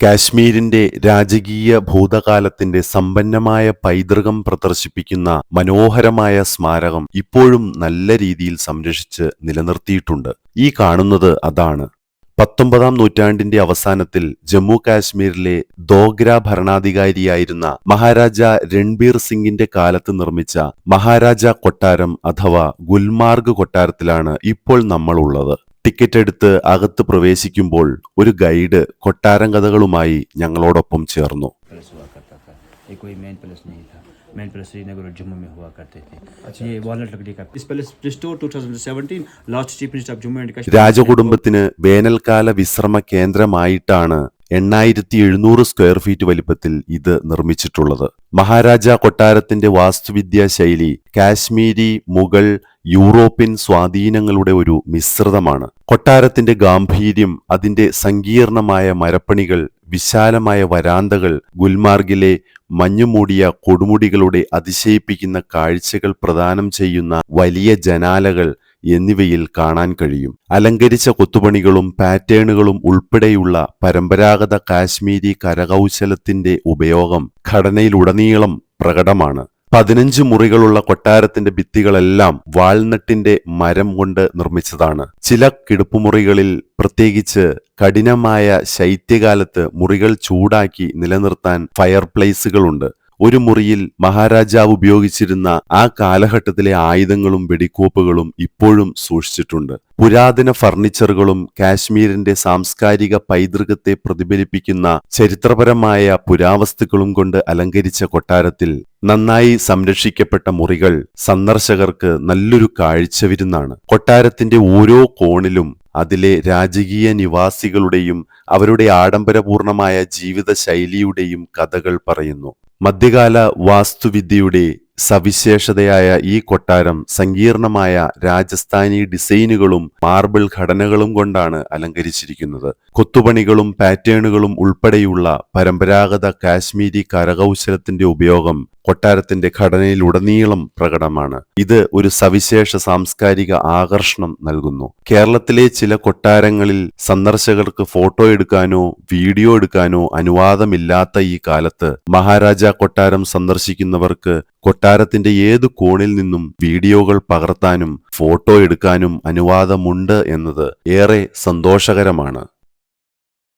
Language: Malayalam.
കാശ്മീരിന്റെ രാജകീയ ഭൂതകാലത്തിന്റെ സമ്പന്നമായ പൈതൃകം പ്രദർശിപ്പിക്കുന്ന മനോഹരമായ സ്മാരകം ഇപ്പോഴും നല്ല രീതിയിൽ സംരക്ഷിച്ച് നിലനിർത്തിയിട്ടുണ്ട്. ഈ കാണുന്നത് അതാണ്. പത്തൊമ്പതാം നൂറ്റാണ്ടിന്റെ അവസാനത്തിൽ ജമ്മു കാശ്മീരിലെ ദോഗ്ര ഭരണാധികാരിയായിരുന്ന മഹാരാജ രൺബീർ സിംഗിന്റെ കാലത്ത് നിർമ്മിച്ച മഹാരാജ കൊട്ടാരം അഥവാ ഗുൽമാർഗ് കൊട്ടാരത്തിലാണ് ഇപ്പോൾ നമ്മൾ ഉള്ളത് ടിക്കറ്റ് എടുത്ത് അകത്ത് പ്രവേശിക്കുമ്പോൾ ഒരു ഗൈഡ് കൊട്ടാരം കഥകളുമായി ഞങ്ങളോടൊപ്പം ചേർന്നു पैलेस हुआ करता था ये कोई मेन पैलेस नहीं था मेन पैलेस श्रीनगर और जम्मू में हुआ करते थे ये वॉलनट लकड़ी का इस palace restore 2017 last chief minister of Jammu and Kashmir രാജകുടുംബത്തിന് വേനൽക്കാല വിശ്രമ കേന്ദ്രമായിട്ടാണ് എണ്ണായിരത്തി എഴുന്നൂറ് സ്ക്വയർ ഫീറ്റ് വലിപ്പത്തിൽ ഇത് നിർമ്മിച്ചിട്ടുള്ളത്. മഹാരാജ കൊട്ടാരത്തിന്റെ വാസ്തുവിദ്യാ ശൈലി കാശ്മീരി മുഗൾ യൂറോപ്യൻ സ്വാധീനങ്ങളുടെ ഒരു മിശ്രിതമാണ്. കൊട്ടാരത്തിന്റെ ഗാംഭീര്യം അതിന്റെ സങ്കീർണമായ മരപ്പണികൾ വിശാലമായ വരാന്തകൾ ഗുൽമാർഗിലെ മഞ്ഞുമൂടിയ കൊടുമുടികളുടെ അതിശയിപ്പിക്കുന്ന കാഴ്ചകൾ പ്രദാനം ചെയ്യുന്ന വലിയ ജനാലകൾ എന്നിവയിൽ കാണാൻ കഴിയും. അലങ്കരിച്ച കൊത്തുപണികളും പാറ്റേണുകളും ഉൾപ്പെടെയുള്ള പരമ്പരാഗത കാശ്മീരി കരകൗശലത്തിന്റെ ഉപയോഗം ഘടനയിലുടനീളം പ്രകടമാണ്. പതിനഞ്ച് മുറികളുള്ള കൊട്ടാരത്തിന്റെ ഭിത്തികളെല്ലാം വാൾനട്ടിന്റെ മരം കൊണ്ട് നിർമ്മിച്ചതാണ്. ചില കിടപ്പുമുറികളിൽ പ്രത്യേകിച്ച് കഠിനമായ ശൈത്യകാലത്ത് മുറികൾ ചൂടാക്കി നിലനിർത്താൻ ഫയർ പ്ലേസുകളുണ്ട് ഒരു മുറിയിൽ മഹാരാജാവ് ഉപയോഗിച്ചിരുന്ന ആ കാലഘട്ടത്തിലെ ആയുധങ്ങളും വെടിക്കോപ്പുകളും ഇപ്പോഴും സൂക്ഷിച്ചിട്ടുണ്ട്. പുരാതന ഫർണിച്ചറുകളും കാശ്മീരിന്റെ സാംസ്കാരിക പൈതൃകത്തെ പ്രതിഫലിപ്പിക്കുന്ന ചരിത്രപരമായ പുരാവസ്തുക്കളും കൊണ്ട് അലങ്കരിച്ച കൊട്ടാരത്തിൽ നന്നായി സംരക്ഷിക്കപ്പെട്ട മുറികൾ സന്ദർശകർക്ക് നല്ലൊരു കാഴ്ച കാഴ്ചവിരുന്നാണ് കൊട്ടാരത്തിന്റെ ഓരോ കോണിലും അതിലെ രാജകീയ നിവാസികളുടെയും അവരുടെ ആഡംബരപൂർണമായ ജീവിത ശൈലിയുടെയും കഥകൾ പറയുന്നു. മധ്യകാല വാസ്തുവിദ്യയുടെ സവിശേഷതയായ ഈ കൊട്ടാരം സങ്കീർണമായ രാജസ്ഥാനി ഡിസൈനുകളും മാർബിൾ ഘടനകളും കൊണ്ടാണ് അലങ്കരിച്ചിരിക്കുന്നത്. കൊത്തുപണികളും പാറ്റേണുകളും ഉൾപ്പെടെയുള്ള പരമ്പരാഗത കാശ്മീരി കരകൗശലത്തിന്റെ ഉപയോഗം കൊട്ടാരത്തിന്റെ ഘടനയിലുടനീളം പ്രകടമാണ്. ഇത് ഒരു സവിശേഷ സാംസ്കാരിക ആകർഷണം നൽകുന്നു. കേരളത്തിലെ ചില കൊട്ടാരങ്ങളിൽ സന്ദർശകർക്ക് ഫോട്ടോ എടുക്കാനോ വീഡിയോ എടുക്കാനോ അനുവാദമില്ലാത്ത ഈ കാലത്ത് മഹാരാജ കൊട്ടാരം സന്ദർശിക്കുന്നവർക്ക് കൊട്ടാരത്തിന്റെ ഏത് കോണിൽ നിന്നും വീഡിയോകൾ പകർത്താനും ഫോട്ടോ എടുക്കാനും അനുവാദമുണ്ട് എന്നത് ഏറെ സന്തോഷകരമാണ്.